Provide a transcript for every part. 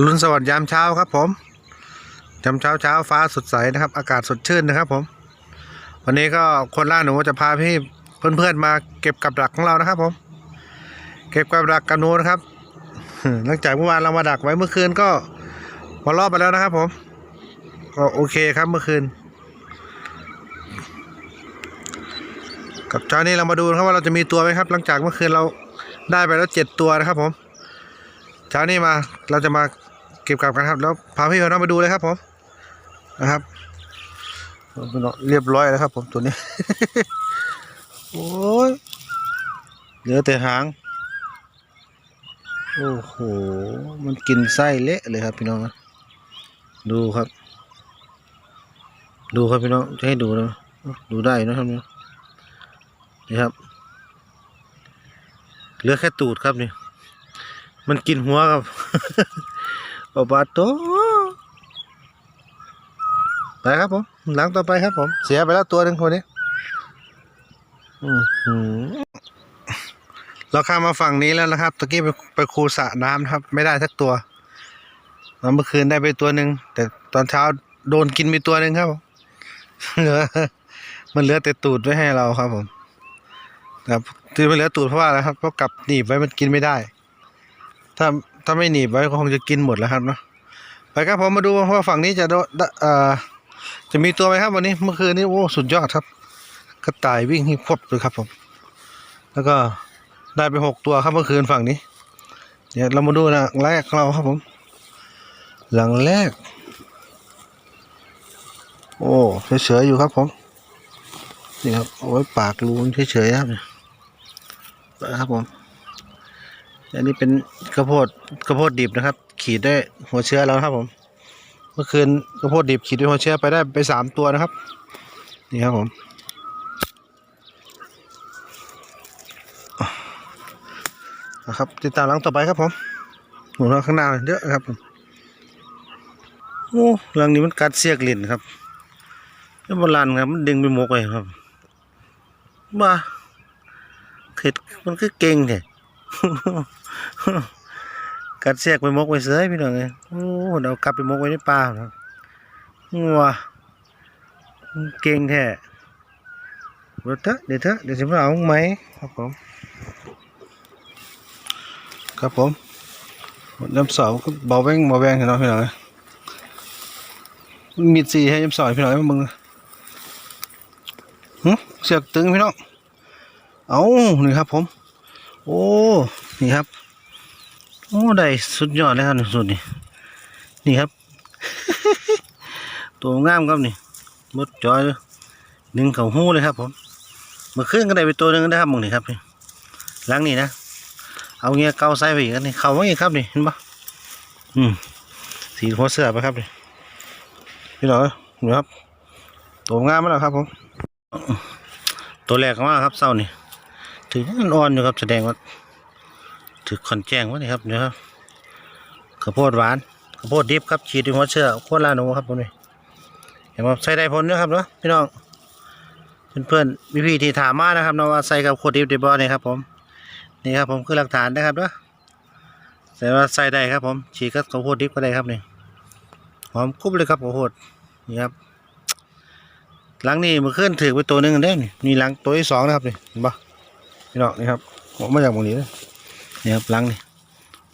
อรุณสวัสดิ์ยามเช้าครับผมยามเช้าเช้าฟ้าสดใสนะครับ อากาศสดชื่นนะครับผม วันนี้ก็คนล่าหนูจะพาพี่เพื่อนๆมาเก็บกับดักของเรานะครับ ผม เก็บกับดักกันหนูนะครับ หลังจากเมื่อวานเรามาดักไว้เมื่อคืนก็พอรอบไปแล้วนะครับ ผม ก็โอเคครับเมื่อคืน กับเช้านี้เรามาดูนะครับว่าเราจะมีตัวไหมครับ หลังจากเมื่อคืนเราได้ไปแล้วเจ็ดตัวนะครับ ผมเช้านี้มาเราจะมา ก็บกลับกันครับ แล้วพาพี่พาน้องไปดูเลยครับผมนะครับเรียบร้อยแล้วครับ ผมตัวนี้ โอ้ยเหลือแต่หาง โอ้โห มันกินไส้เละเลยครับพี่น้องดูครับ ดูครับพี่น้องจะให้ดูนะดูได้นะครับเนี่ยนี่ครับ เหลือแค่ตูดครับนี่ มันกินหัวครับ โอบาโตไปครับผม หลังต่อไปครับผม เสียไปแล้วตัวหนึ่งคนนี้เราข้ามมาฝั่งนี้แล้วนะครับตะกี้ไปไปคูสระน้ำครับ ไม่ได้สักตัวแล้วเมื่อคืนได้ไปตัวหนึ่งแต่ตอนเช้าโดนกินไปตัวหนึ่งครับมเหลือมันเหลือแต่ตูดไว้ให้เราครับผมครับที่มันเหลือตูดเพราะว่าอะไรครับเพราะกลับหนีบไว้มันกินไม่ได้ ถ้า ถ้าไม่หนีบไว้ก็คงจะกินหมดแล้วครับเนาะไปครับผมมาดูว่าฝั่งนี้จะโดเอ่อจะมีตัวไหมครับวันนี้เมื่อคืนนี้โอ้สุดยอดครับ กระต่ายวิ่งให้พบเลยครับผม แล้วก็ได้ไปหกตัวครับเมื่อคืนฝั่งนี้ เดี๋ยวเรามาดูนะแรกของเราครับผม หลังแรก โอ้เฉยๆอยู่ครับผมนี่ครับเอาไว้ปากรูเฉยๆครับนะครับผม อันนี้เป็นข้าวโพดข้าวโพดดิบนะครับ ขีดได้หัวเชื้อแล้วนะครับผม เมื่อคืนข้าวโพดดิบขีดด้วยหัวเชื้อไปได้ไปสามตัวนะครับ นี่ครับผมนะครับติดตามหลังต่อไปครับผมหมุนข้างหน้าเยอะครับผมโอ้หลังนี้มันกัดเสียกลิ้นครับแล้วโบราณครับมันดึงไปหมกไปครับบ้าเข็ดมันคือเก่งแท้ กัดเสียกไปมกไว้เสยพี่น้องเอ้ยโอ้เอากลับไปมกไว้ในป่าครัวเก่งแท้เดี๋ยวเถอะเดี๋ยวเถอะเดี๋ยวจะมาเอาไหมครับผมครับผมน้ำสาวก็เบาแวงเบาแวงเห็นไหมพี่น้องเอ้ยมีดสีให้น้ำสาวพี่น้องมึงเสียกตึงพี่น้องเอานี่ครับผม โอ้ นี่ครับ โอ้ ได้สุดยอดเลยครับสุดนี่ นี่ครับ ตัวงามครับนี่มดจอยหนึ่งเขาหู้เลยครับผมเมื่อคืนก็ได้ไปตัวหนึ่งนะครับมึงนี่ครับนี่หล้างนี่นะ เอาเงี้ยเกาใส่ไปอีกนี่เขาว่าอีกครับนี่เห็นปะอืม สีหัวเสือไปครับนี่พี่น้องนี่ครับ ตัวงามมาแล้วครับผม ตัวแรกมาครับเศร้านี่ ถือมันอ่อนอยู่ครับ แสดงว่าถือขอนแจ้งวะนี่ครับเนี่ยครับข้าวโพดหวานข้าวโพดดิบครับฉีดด้วยหัวเชื้อโคตรลาหนูครับผมนี่เห็นว่าใส่ได้ผลนะครับเนาะพี่น้องเพื่อนๆพี่ที่ถามมานะครับเนาะว่าใส่กับโคตรดิบด้บ่เนี่ยครับผมนี่ครับผมคือหลักฐานนะครับเนาะแต่ว่าใส่ได้ครับผมฉีดกับข้าวโพดดิบก็ได้ครับนี่หอมกรุบเลยครับข้าวโพดนี่ครับหลังนี้มันขึ้นถือไปตัวหนึ่งได้นี่นี่หลังตัวที่สองนะครับนี่เห็นปะ พี่น้องนี่ครับออกมาจากตรงนี้เลยนี่ครับลังนี่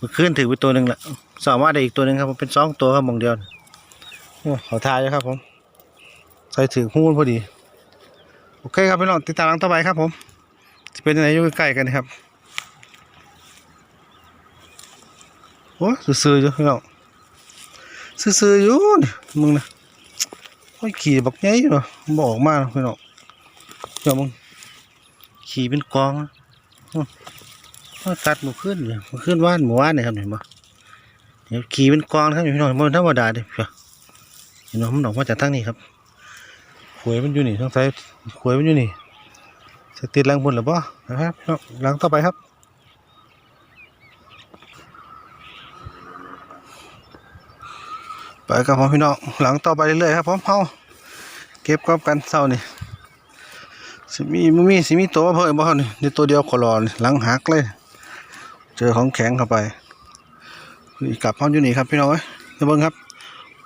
มื่อคืนถือไปตัวหนึ่งละสามารถได้อีกตัวหนึ่งครับผมเป็นสองตัวครับมองเดียวขอทายเลยครับผม ใส่ถือหูนพอดี โอเคครับพี่น้องติดตามลังต่อไปครับผมจะเป็นยังไงอยู่ใกล้กันนะครับโอ้ซื่อๆอยู่พี่น้องซื่อๆอยู่นี่มึงนะโอ้ยขี่บักใหญ่อยู่เนาะบอกออกมาเนาะพี่น้องเดี๋ยวมึง ขี่เป็นกองนะอื้อว่าตัดหมูขึ้นเลยหมูขึ้นว่านหมูว่านเนี่ยครับเห็นปะเดี๋ยวขี่เป็นกองครับพี่น้องมันธรรมดาเด้เพียเห็นไหมมันออกมาจากทั้งนี้ครับขวยมันอยู่นี่ต้องใช้ขวยมันอยู่นี่จะติดแรงบนหรือเปล่านะครับพี่น้องหลังต่อไปครับไปกับผมพี่น้องหลังต่อไปเรื่อยๆครับผมเฮาเก็บกอบกันเศร้านี่ สิมีมมีสิมีตัวเพิ่มบ่นี่นี่ตัวเดียวขอรอนหลังหักเลย เจอของแข็งเข้าไปกลับพร้อมอยู่นี่ครับพี่น้องเอ้ยเดี๋ยวเบิ่งครับ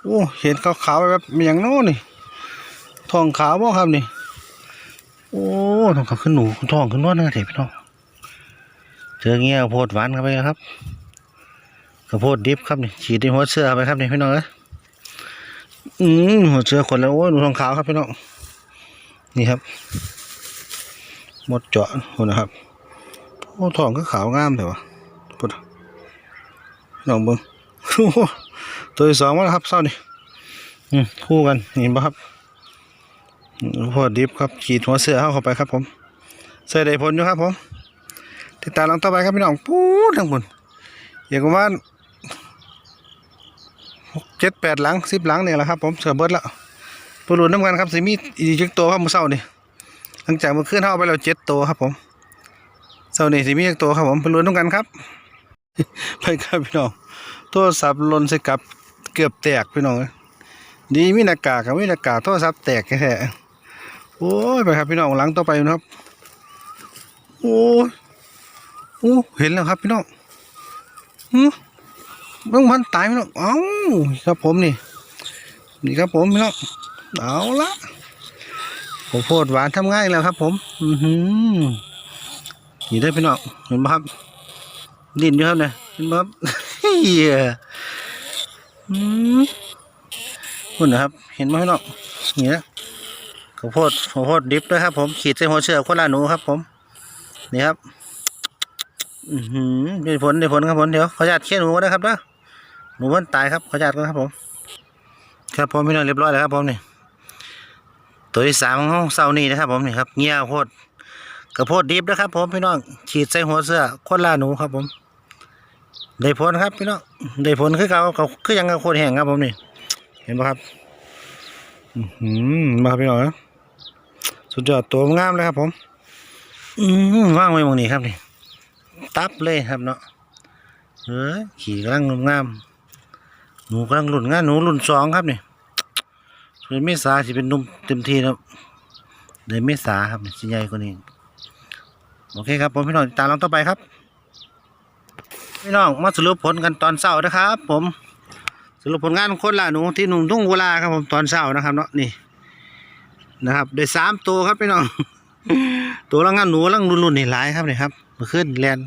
โอ้เห็นขาวๆแบบมีอย่างโน้นนี่ทองขาวบ่ครับนี่ โอ้ทองขาวขึ้นหนูทองขึ้นนวดนะเถอะพี่น้องเจอเงี้ยโพดหวานเข้าไปครับข้าวโพดดิบครับนี่ฉีดในหัวเสื้อไปครับนี่พี่น้องเอ้ยอืมหัวเสื้อคนแล้วโอ้ยหนูทองขาวครับพี่น้องนี่ครับ หมดเจาะคนนะครับโอ้ทองก็ขาวงามแต่ว่าพุดลองเบิ้งโอ้โหตัวที่สองมาแล้วครับเศร้านี่คู่กันเห็นปะครับพอดิฟครับขีดหัวเสือเข้าเข้าไปครับ ผมเสือได้ผลอยู่ครับผมติดตามลังต่อไปครับพี่น้องปูดทั้งบนอย่างประมาหกเจ็ดแปดหลังสิบหลังเนี่ยแหละครับผมเสือเบิดแล้วปลุดน้ำกันครับสิมีอีกจักตัวครับมือเศร้านี่ หลังจากเมื่อคืนเท่าไปแล้วเจ็ดตัวครับผมเสาร์นี้สิมีอีกตัวครับผมไปลุ้นต้องกันครับ ไปครับพี่น้องโทรศัพท์ลนใส่กับเกือบแตกพี่น้องเอ้ยดีมีหน้ากากกับมีหน้ากากโทรศัพท์แตกแค่โอ้ยไปครับพี่น้องหลังต่อไปนะครับ โอ้ยโอ้เห็นแล้วครับพี่น้องหืมเบิ่งมันตายพี่น้องเอ้าครับผมนี่นี่ครับผมพี่น้องเอาละ ผมโพดหวานทำง่ายแล้วครับ ผม อือหือนี่ได้พี่น้องเห็นไหมครับดินอยู่ครับเนี่ยเห็นไหมครับเฮียอืมคุณนะครับ เห็นไหมพี่น้องนี่นะข้าวโพดข้าวโพดดิบด้วยครับ ผมขีดใส่หัวเชือกคนละหนูครับ ผมนี่ครับ อือหือได้ผลได้ผลครับผมเดี๋ยวขออนุญาตเคี่ยหนูก็ได้ครับเด้อหนูมันตายครับขออนุญาตก่อนครับผม ครับผมพี่น้องเรียบร้อยแล้วครับผมนี่ ตัวที่สามของเราเสานี้นะครับ ผมนี่ครับเงี้ยโพดกระโพดดิบนะครับ ผมพี่น้องฉีดใส่หัวเสื้อคนล่าหนูครับ ผม ได้ผลครับพี่น้องได้ผลคือเก่าเขาคือยังกับโคตรแห้งครับ ผมนี่ เห็นไหมครับอือมาครับพี่น้องสุดยอดตัวงามเลยครับ ผม อืมว่างไว้มองนี้ครับนี่ ตับเลยครับเนาะเฮ้ยขี่กำลังงามหนูกำลังหลุนงานหนูหลุนสองครับนี่ เดือนเมษาสิเป็นนุ่มเต็มที่แล้วเดือนเมษาครับสิใหญ่กว่านี้โอเคครับผมพี่น้องติดตามเราต่อไปครับ พี่น้องมาสรุปผลกันตอนเช้านะครับ ผมสรุปผลงานคนละหนูที่หนุ่มทุ่งกุลาครับผมตอนเช้านะครับเนาะนี่นะครับได้สามตัวครับพี่น้องตัวละงานหนูลังรุ่นๆนี่หลายครับนี่ครับเมื่อคืนแลน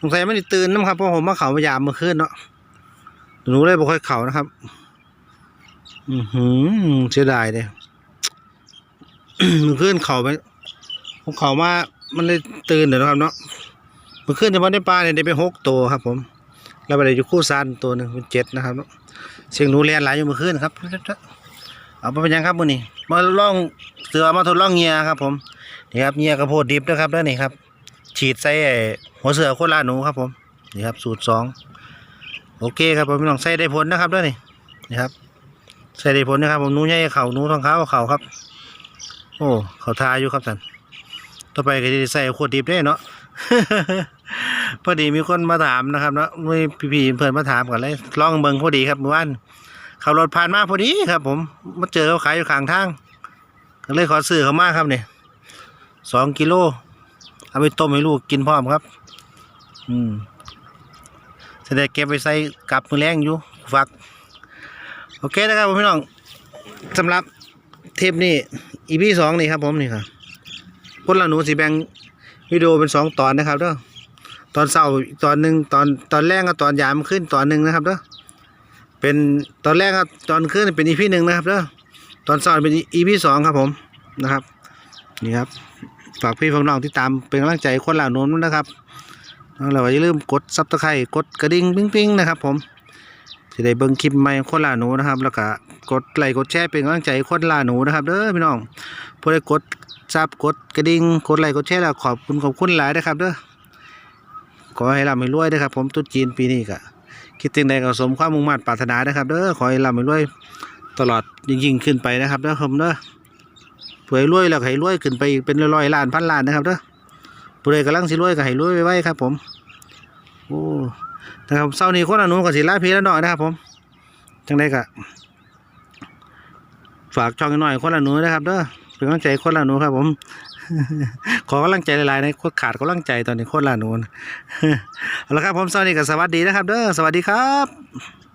สงสัยไม่ได้ตื่นน้ำครับเพราะผมมาเข่าพยายามเมื่อคืนเนาะหนูเลยบ่ค่อยเข่านะครับ อือหือเสียดายเลยมันขึ้นเขาไปผมเขามามันเลยตื่นเดี๋ยวนะครับเนาะมันขึ้นเฉพาะในป่าเนี่ยได้ไปหกตัวครับ ผม แล้วไปได้อยู่คู่ซันตัวหนึ่งเป็นเจ็ดนะครับเนาะเสียงหนูเรียนหลายอยู่เมื่อคืนครับเอาไปเป็นยังครับมือนี้มาล่องเสือมาทดล่องเงียครับ ผมนี่ครับเงียกระโพดดิบนะครับแล้วนี่ครับ ฉีดใส่หัวเสือโคตรลาหนูครับ ผมนี่ครับ สูตรสองโอเคครับผมพี่น้องใส่ได้ผลนะครับแล้วนี่นี่ครับ ใส่ได้ผลนะครับ ผมนูใหญ่เขานูทองขาวเขาครับ โอ้เขาทาอยู่ครับท่านต่อไปก็จะใส่ขวดดิบได้เนาะพอดีมีคนมาถามนะครับเนาะมีพี่ๆเพื่อนมาถามกันเลยลองเบิ่งพอดีครับเมื่อวานเขารถผ่านมาพอดีครับ ผมมาเจอเขาขายอยู่ข้างทางก็เลยขอซื้อเขามาครับเนี่ยสองกิโลเอาไปต้มให้ลูกกินพร้อมครับ อืมจะได้เก็บไปใส่กลับมือแรงอยู่ฝาก โอเคนะครับผมพี่น้องสำหรับเทปนี้อีพีสองนี่ครับผมนี่ครับคนละหนูสีแบ่งวิดีโอเป็นสองตอนนะครับเด้อตอนเช้าตอนหนึ่งตอนตอนแรกกับตอนยามขึ้นตอนหนึ่งนะครับเด้อเป็นตอนแรกกับตอนขึ้นเป็นอีพีหนึ่งนะครับเด้อตอนเช้าเป็นอีพีสองครับผมนะครับ นี่ครับฝากพี่ฝากน้องที่ตามเป็นกำลังใจคนหละหนูนนะครับแล้วก็อย่าลืมกดซับสไครต์กดกระดิ่งปิ้งๆนะครับผม จะได้เบิ่งคลิปใหม่คนล่าหนูนะครับ แล้วก็กดไลค์กดแชร์เป็นกำลังใจคนล่าหนูนะครับเด้อพี่น้องพอได้กดซับกดกระดิ่งกดไลค์กดแชร์แล้วขอบคุณขอบคุณหลายนะครับเด้อขอให้ร่ำให้รวยนะครับ ผมตุ๊ดจีนปีนี้ก็คิดถึงใดก็สมความมุ่งมั่นปรารถนานะครับเด้อขอให้ร่ำให้รวยตลอดยิ่งขึ้นไปนะครับเด้อผมเด้อเผื่อให้รวยแล้วให้รวยขึ้นไปอีกเป็นร้อยล้านพันล้านนะครับเด้อผู้ใดกำลังสิรวยก็ให้รวยไว้ครับ ผมโอ้ นะครับเศร้านี้คนอนุกับศิลาพีแล้วหน่อยนะครับผมจังได้กะฝากช่องหน่อยคนละหนูนะครับเด้อเป็นกำลังใจคนละหนูครับ ผม ขอกำลังใจหลายๆนะขาดกำลังใจตอนนี้คนละหนูนะเอาละครับผมสวัสดีกับสวัสดีนะครับ เด้อสวัสดีครับ